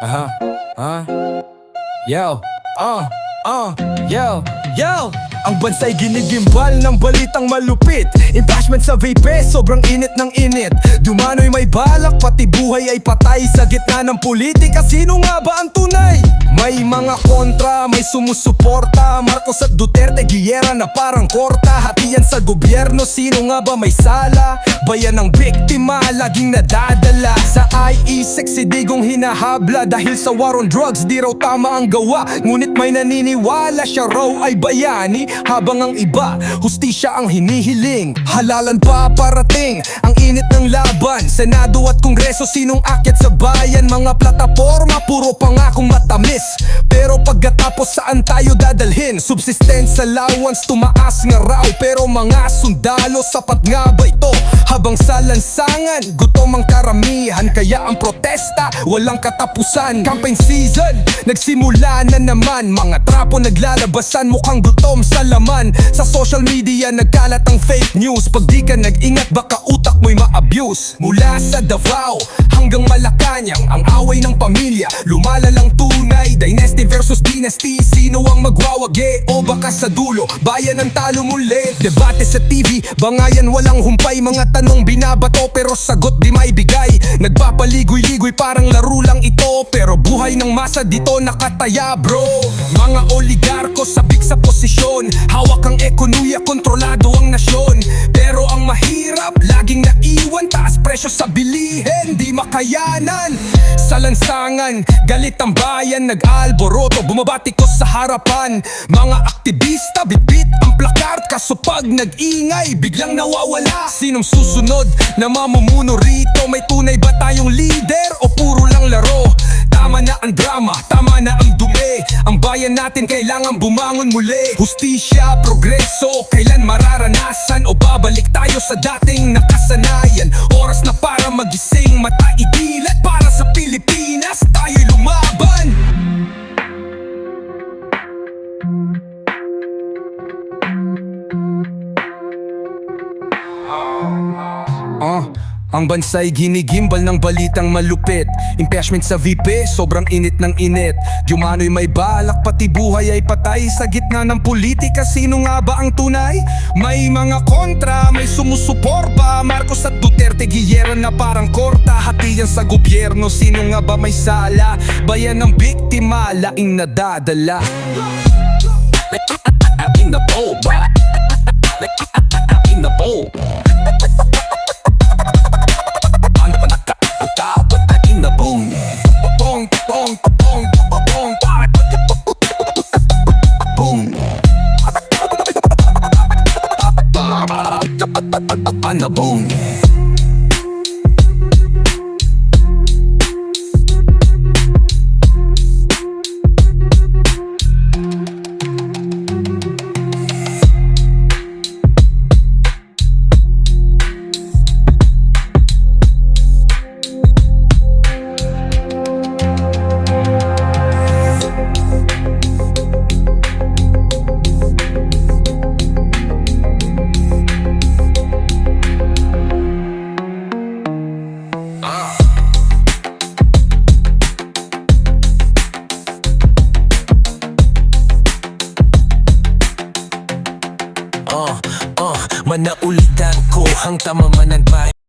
Aha. Ah. Yo. Uh. Uh. Yo. Yo. Ang bansa'y ginigimbal ng balitang malupit. Impeachment sa vape, sobrang init ng init. Dumano'y may balak, pati buhay ay patay Sa gitna ng politika, sino nga ba ang tunay? May mga kontra, may sumusuporta. Marcos at Duterte, giyera na parang korta. Hatiyan sa gobyerno, sino nga ba may sala? Bayan ng biktima, laging nadadala. Sa IE, sexy digong hinahabla. Dahil sa war on drugs, di raw tama ang gawa. Ngunit may naniniwala siya raw ay bayani Habang ang iba, hustisya ang hinihiling. Halalan pa parating, ang init ng laban. Senado at Kongreso, sinong akyat sa bayan? Mga plataforma, puro pangakong matamis. Pero pagkatapos saan tayo dadalhin? Subsistence allowance, tumaas nga raw. Pero mga sundalo, sapat nga ba ito? Habang sa lansangan, gutom ang karamihan. Kaya ang protesta, walang katapusan. Campaign season, nagsimula na naman. Mga trapo naglalabasan, mukhang gutom sa laman. Sa social media, nagkalat ang fake news. Pag di ka nag-ingat, baka utak mo'y ma-abuse Mula sa Davao hanggang Malacanang. Ang away ng pamilya, lumalalang tunay. Dynasty versus dynasty, sino ang magwawagi? O baka sa dulo, bayan ang talo muli? Debate sa TV, bangayan walang humpay. Mga tanong binabato pero sagot di maibigay Nagpapaligoy-ligoy parang laro lang ito Pero buhay ng masa dito nakataya bro. Mga oligarko sabik sa posisyon. Hawak ang ekonomiya, kontrolado ang nasyon. Pero ang mahirap, laging naiwan Taas presyo sa bilihin, di makayanan. Sa lansangan, galit ang bayan Nag-alboroto, bumabati ko sa harapan. Mga aktivista, bitbit ang plakard Kaso pag nag-ingay, biglang nawawala. Sinong susunod na mamumuno rito? May tunay ba tayong leader ang drama, tama na ang dumi. Ang bayan natin kailangan bumangon muli. Hustisya, progreso, kailan mararanasan? O babalik tayo sa dating nakasanayan? Oras na para magising, mata idilat ang bansa'y ginigimbal ng balitang malupit. Impeachment sa VP, sobrang init ng init. Diumano'y may balak, pati buhay ay patay. Sa gitna ng politika, sino nga ba ang tunay? May mga kontra, may sumusuporba. Marcos at Duterte, giyera na parang korta. Hatiyan sa gobyerno, sino nga ba may sala? Bayan ng biktima, laing nadadala On the boom. Manaulitan ko ang tama man ang bahay.